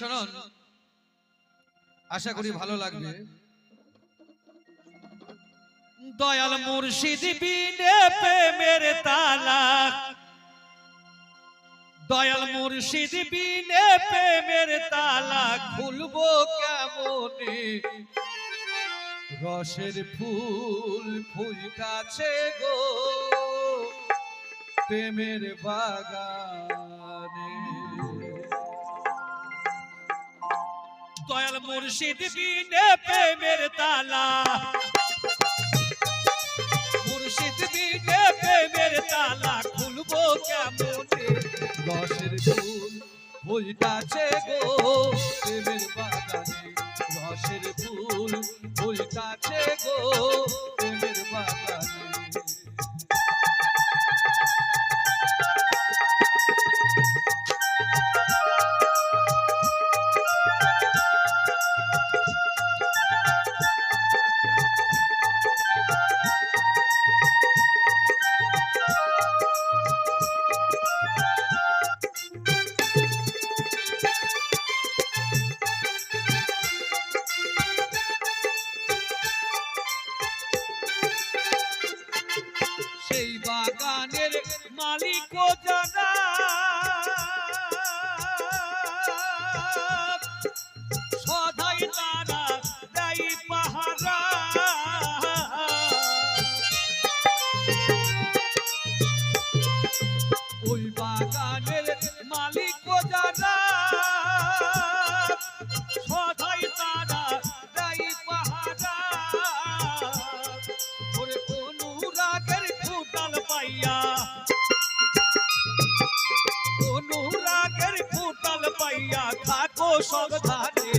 শরণ আশা করি ভালো লাগবে। দয়াল মুর্শিদ বিনে প্রেমের তালা। দয়াল মুর্শিদ বিনে প্রেমের তালা খুলবো কেমনে? রসের ফুল ফুলটাছে গো। প্রেমের বাগানে। মুর্শিদ বিনে প্রেমের তালা। মুর্শিদ বিনে প্রেমের তালা, খুলবো কেমনে? রসের ফুল ফুলটাছে গো, প্রেমের বাগানে। মালিক জানা সদাই তারা দেয় পাহারা। ওই বাগানের মালিক যারা সদাই তারা দেয় পাহারা। ওরে অনুরাগের ফুটাল পাইয়া থাকো সাবধানে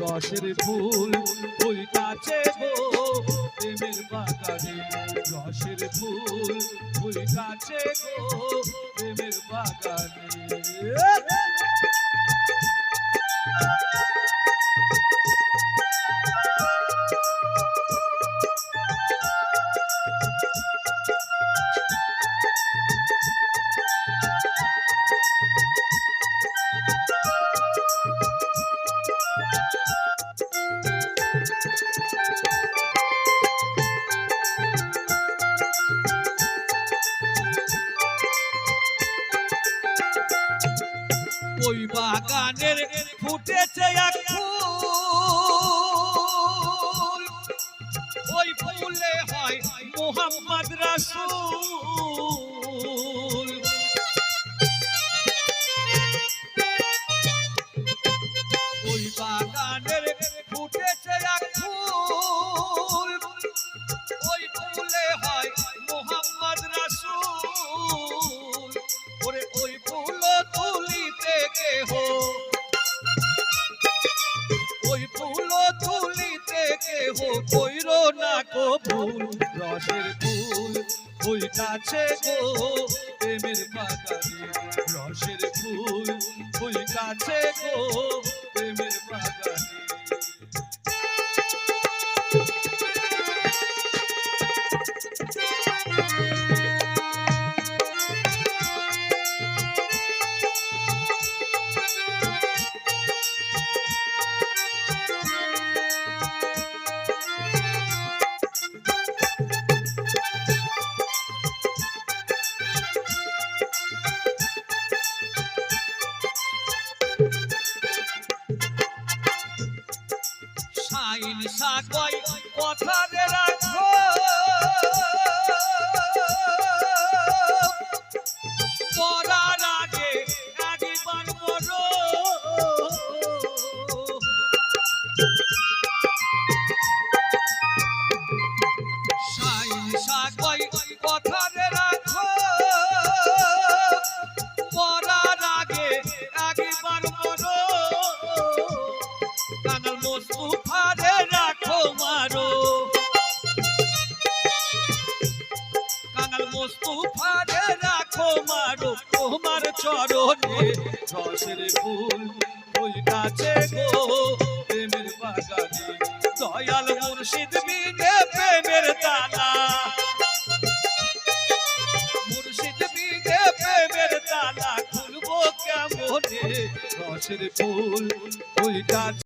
রসের ফুল ফুলটাছে গো প্রেমের বাগানে। রসের ফুল ফুলটাছে গো প্রেমের বাগানে। ওই বাগানের ফুটেছে এক ফুল। ওই ফুলে হয় মোহাম্মদ রাসুল। ওই বাগানের ফুল তুলিতে কেহ না কবুল। রসের ফুল ফুলটাছে গো, প্রেমের বাগানে রসের ফুল ফুলটাছে গো, প্রেমের বাগানে সাইন সাকয় কথা রে রাখো মারো তোমার চরণে রসের ফুল ফুলটাছে গো, প্রেমের বাগানে দয়াল মুর্শিদ বিনে প্রেমের তালা। মুর্শিদ বিনে প্রেমের তালা খুলবো কেমনে? রসের ফুল ফুইটাছে